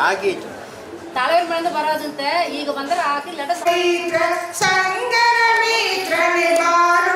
ಹಾಗೆ ತಾಳವೇರ್ ಮನೆಯಿಂದ ಬರೋದಂತೆ ಈಗ ಬಂದ್ರೆ ಹಾಕಿ ಲೆಟರ್ ಸಂಗರ ಮಿತ್ರ ಬಾರು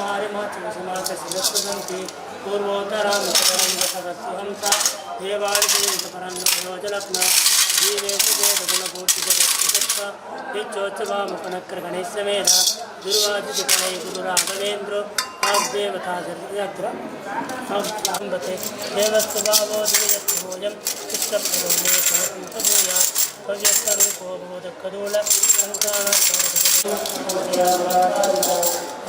पारमात्मसमाकसिलप्रदन्ति पूर्वोत्तरामुत्तरङ्गसवत्सुहंसा देवादिदेवपरङ्गजलत्न जीवेषु देवगुणपूर्तिजगत्सुदत्ता पिच्चोत्सवामुपनक्रगणेशमेध गुरुवादिजुगणे गुरुराघवेन्द्रो देवताग्रम्बते देवस्वभावो देवस्वभोजं चित्तप्रदोले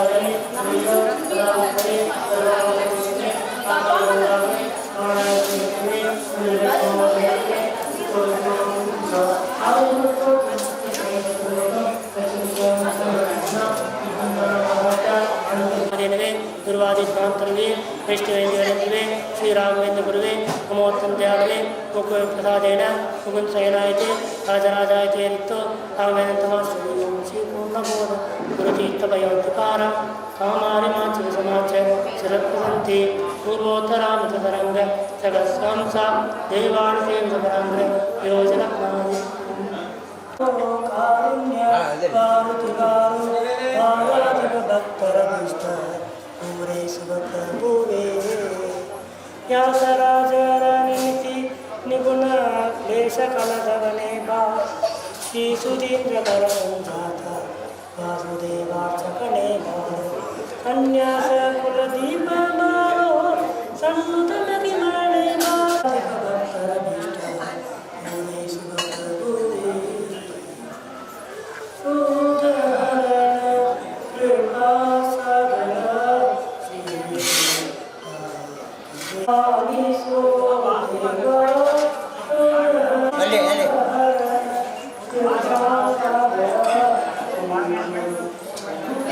மோர் எனவே துர்வாதித்வாந்தரவே வைஷ்ணவேந்திரவே ஸ்ரீராமவேந்திர குருவே நமோத்தந்தியாகவே முகு பிரசாதேன முகுந்த் சயனாயத்தே ராஜராஜாயத்தே గురుతీర్థభయం తుకార కామారిమాచి సమాచ శిరవంతి పూర్వోత్తరామితరంగ యోజన భక్తరూరే నిపుణ క్లేశ శ్రీ సుధీంద్రకరంజ कन्या वासुदेवासकणे भव कन्यासकुलदीपमालो में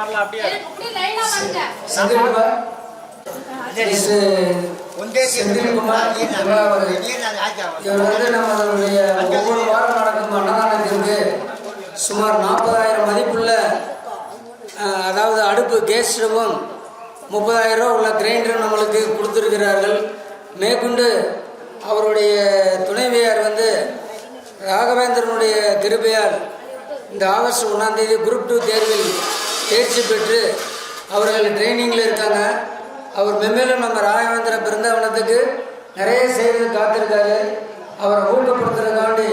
வரலாம் அப்படியே. செந்தில்குமார். இவர் வந்து நம்மளுடைய ஒவ்வொரு வாரம் நடக்கும் அன்னதானத்திற்கு சுமார் நாற்பதாயிரம் மதிப்புள்ள அதாவது அடுப்பு கேஸ் ஸ்டவும் முப்பதாயிரம் ரூபா உள்ள கிரைண்டரும் நம்மளுக்கு கொடுத்துருக்கிறார்கள். மேற்கொண்டு அவருடைய துணைவியார் வந்து ராகவேந்திரனுடைய கிருபையால் இந்த ஆகஸ்ட் ஒன்றாம் தேதி குரூப் டூ தேர்வில் தேர்ச்சி பெற்று அவர்கள் ட்ரைனிங்கில் இருக்காங்க. அவர் மென்மேலும் நம்ம ராகவேந்திர பிருந்தாவனத்துக்கு நிறைய செய்து காத்திருக்காரு. அவரை ஊக்கப்படுத்துறதுக்காண்டி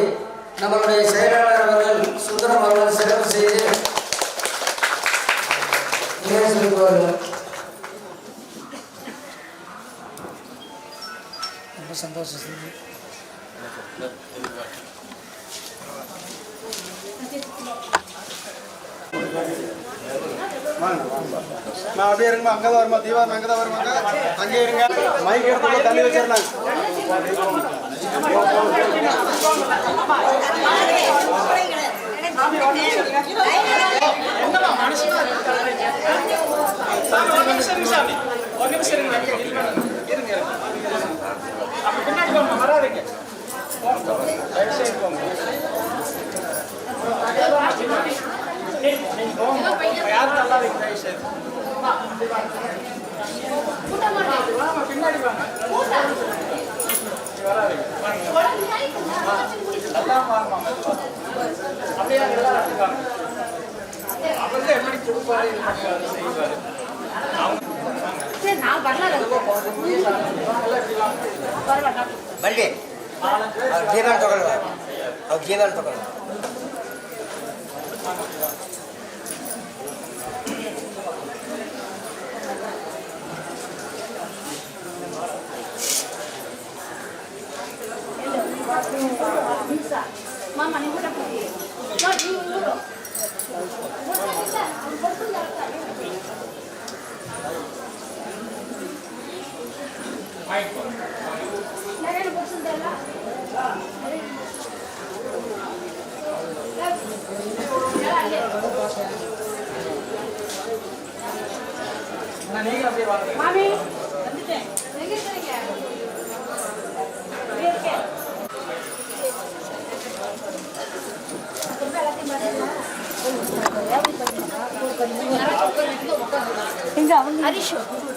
நம்மளுடைய செயலாளர் அவர்கள் சுந்தரம் அவர்கள் சிறப்பு செய்து ரொம்ப சந்தோஷம் நான் அப்படியே இருங்கம்மா அங்கே தான் வருமா தீவாரம் அங்கே தான் வருவாங்க அங்கே இருங்க. மைக் எடுத்து தள்ளி வச்சிருந்தாங்க சாமி, வராதீங்க தயவு செய்து போங்க. அப்படியே அங்க எல்லாரும் அப்படி வாங்க. அவர்தான் எப்படி கொடுப்பாரு இது பண்ணுவாரு செய்வாரு சரி நான் வரல பரவாயில்ல ಬಲ್ಡಿ ಅವ್ರು ಜೀವನ ತಗೊಳ್ಳುವ ಅವ್ರು ಜೀವನ ತಗೊಳ್ಳುವ மாமி வந்துட்டேன் எங்க இருக்கீங்க இங்க அவங்க ತುಂಬ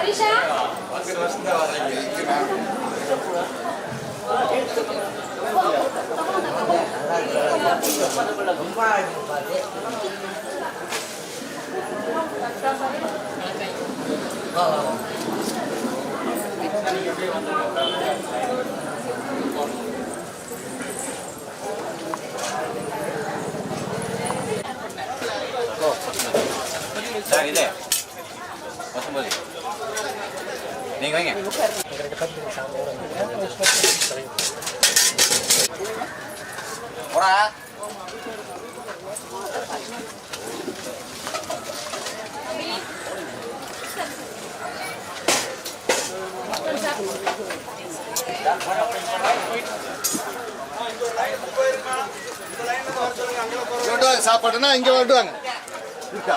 Alicia? 자, 이제 어떤 거지? 네, 이거 해. பத்தொம்பது நீங்கள் வைங்க இங்கே வந்துடுவாங்க இருக்கா